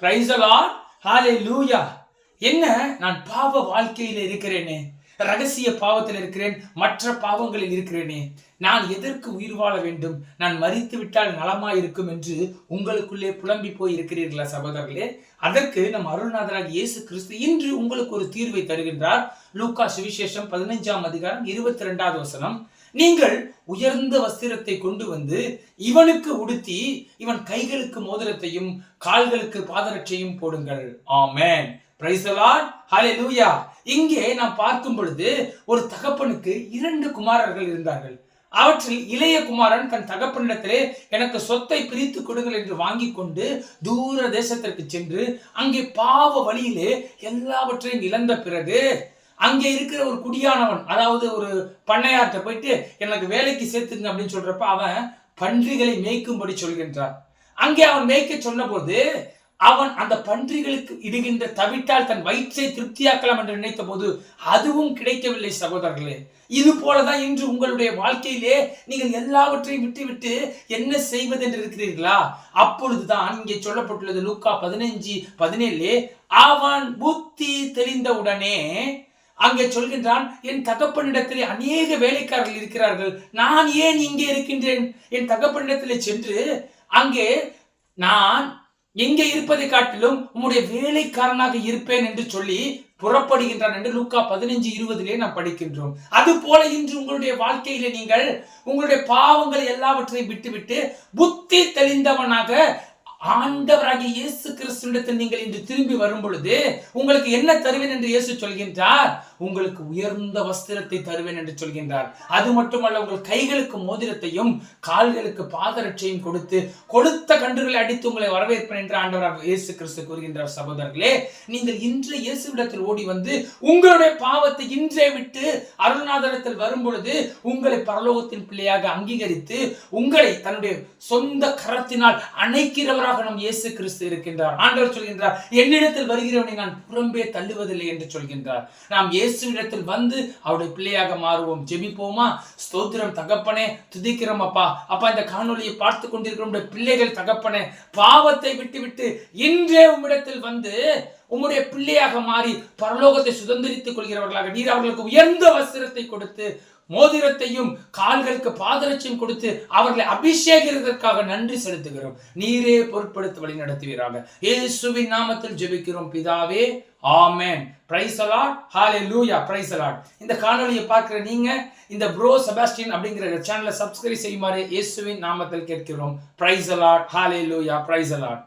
பிரைசலா ஹாலே லூயா என்ன? நான் பாவ வாழ்க்கையில் இருக்கிறேனே. ரகசிய பாவத்தில் இருக்கிறேன் மற்ற பாவங்களில் இருக்கிறேனே. நான் எதற்கு உயிர் வாழ வேண்டும்? நான் மறித்து விட்டால் நலமா இருக்கும் என்று உங்களுக்குள்ளே புலம்பி போய் இருக்கிறீர்களா சகோதரர்களே? அதற்கு நம் அருள்நாதராக இயேசு கிறிஸ்து இன்று உங்களுக்கு ஒரு தீர்வை தருகின்றார். லூக்கா சுவிசேஷம் பதினைஞ்சாம் அதிகாரம் இருபத்தி ரெண்டாவது வசனம். நீங்கள் உயர்ந்த வஸ்திரத்தை கொண்டு வந்து இவனுக்கு உடுத்தி இவன் கைகளுக்கு மோதிரத்தையும் கால்களுக்கு பாதரட்சையும் போடுங்கள். ஆமேன். ஆமென் ஹலே லூயா இங்கே நாம் பார்க்கும் பொழுது ஒரு தகப்பனுக்கு இரண்டு குமாரர்கள் இருந்தார்கள். அவற்றில் இளைய குமாரன் தன் தகப்பனிடத்திலே எனக்கு சொத்தை பிரித்து கொடுங்கள் என்று வாங்கி கொண்டு தூர தேசத்திற்கு சென்று அங்கே பாவ வழியிலே எல்லாவற்றையும் இழந்த பிறகு அங்கே இருக்கிற ஒரு குடியானவன் அதாவது ஒரு பண்ணையார்ட்ட போயிட்டு எனக்கு வேலைக்கு சேர்த்துங்க அப்படின்னு சொல்றப்ப அவன் பன்றிகளை மேய்க்கும்படி சொல்கின்றான். அங்கே அவன் மேய்க்க சொன்னபோது அவன் அந்த பன்றிகளுக்கு இடுகின்ற தவிட்டால் தன் வயிற்றை திருப்தியாக்கலாம் என்று நினைத்த போது அதுவும் கிடைக்கவில்லை சகோதரர்களே. இது போலதான் இன்று உங்களுடைய வாழ்க்கையிலே நீங்கள் எல்லாவற்றையும் விட்டுவிட்டு என்ன செய்வது என்று இருக்கிறீர்களா? அப்பொழுதுதான் இங்கே சொல்லப்பட்டுள்ளது லூக்கா பதினைஞ்சு பதினேழு அவன் புத்தி தெளிந்தவுடனே அங்கே சொல்கின்றான் என் தகப்பனிடத்திலே அநேக வேலைக்காரர்கள் இருக்கிறார்கள். நான் ஏன் இங்கே இருக்கின்றேன்? என் தகப்பனிடத்திலே சென்று அங்கே நான் எங்கே இருப்பதை காட்டிலும் உம்முடைய வேலைக்காரனாக இருப்பேன் என்று சொல்லி புறப்படுகின்றான் என்று லூக்கா பதினஞ்சு இருபதிலே நாம் படிக்கின்றோம். அது போல இன்று உங்களுடைய வாழ்க்கையில நீங்கள் உங்களுடைய பாவங்கள் எல்லாவற்றையும் விட்டுவிட்டு புத்தி தெளிந்தவனாக ஆண்டவராகிய இயேசு கிறிஸ்துவிடத்தில் நீங்கள் இன்று திரும்பி வரும் பொழுது உங்களுக்கு என்ன தருவேன் என்று இயேசு சொல்கின்றார்? உங்களுக்கு உயர்ந்த வஸ்திரத்தை தருவேன் என்று சொல்கின்றார். அது மட்டுமல்ல உங்கள் கைகளுக்கு மோதிரத்தையும் கால்களுக்கு பாதரட்சையும் கொடுத்து கொடுத்த கன்றுகளை அடித்து உங்களை வரவேற்பேன் என்று ஆண்டவராக இயேசு கிறிஸ்து கூறுகின்றார் சகோதரர்களே நீங்கள் இன்று இயேசுவிடத்தில் ஓடி வந்து உங்களுடைய பாவத்தை இன்றே விட்டு அருள்நாதனத்தில் வரும் பொழுது உங்களை பரலோகத்தின் பிள்ளையாக அங்கீகரித்து உங்களை தன்னுடைய சொந்த கரத்தினால் அணைக்கிறவராக நம் இயேசு கிறிஸ்து இருக்கின்றார். ஆண்டவர் சொல்கின்றார் என்னிடத்தில் வருகிறவனை நான் புறம்பே தள்ளுவதில்லை என்று சொல்கின்றார். நாம் இயேசுவிடத்தில் வந்து அவருடைய பிள்ளையாக மாறுவோம். ஜெபிப்போமா? ஸ்தோத்திரம் தகப்பனே துதிக்கிறோம் அப்பா. அப்பா இந்த காணொலியை பார்த்து கொண்டிருக்கிற பிள்ளைகள் தகப்பனே பாவத்தை விட்டுவிட்டு இன்றே உம்மிடத்தில் வந்து உம்முடைய பிள்ளையாக மாறி பரலோகத்தை சுதந்திரித்துக் கொள்கிறவர்களாக நீர் அவர்களுக்கு உயர்ந்த வஸ்திரத்தை கொடுத்து மோதிரத்தையும் கால்களுக்கு பாதரட்சியும் கொடுத்து அவர்களை அபிஷேகிறதற்காக நன்றி செலுத்துகிறோம். நீரே பொருட்படுத்த வழி நடத்துவீராக. இயேசுவின் நாமத்தில் ஜெபிக்கிறோம் பிதாவே. ஆமேன். பிரைஸ் அலாட் ஹாலே லூயா பிரைஸ் அலாட் இந்த காணொலியை பார்க்குற நீங்க இந்த ப்ரோ செபாஸ்டின் அப்படிங்கிற சேனலை சப்ஸ்கிரைப் செய்யுமாறு இயேசுவின் நாமத்தில் கேட்கிறோம். பிரைஸ் அலாட் ஹாலே லூயா பிரைஸ் அலாட்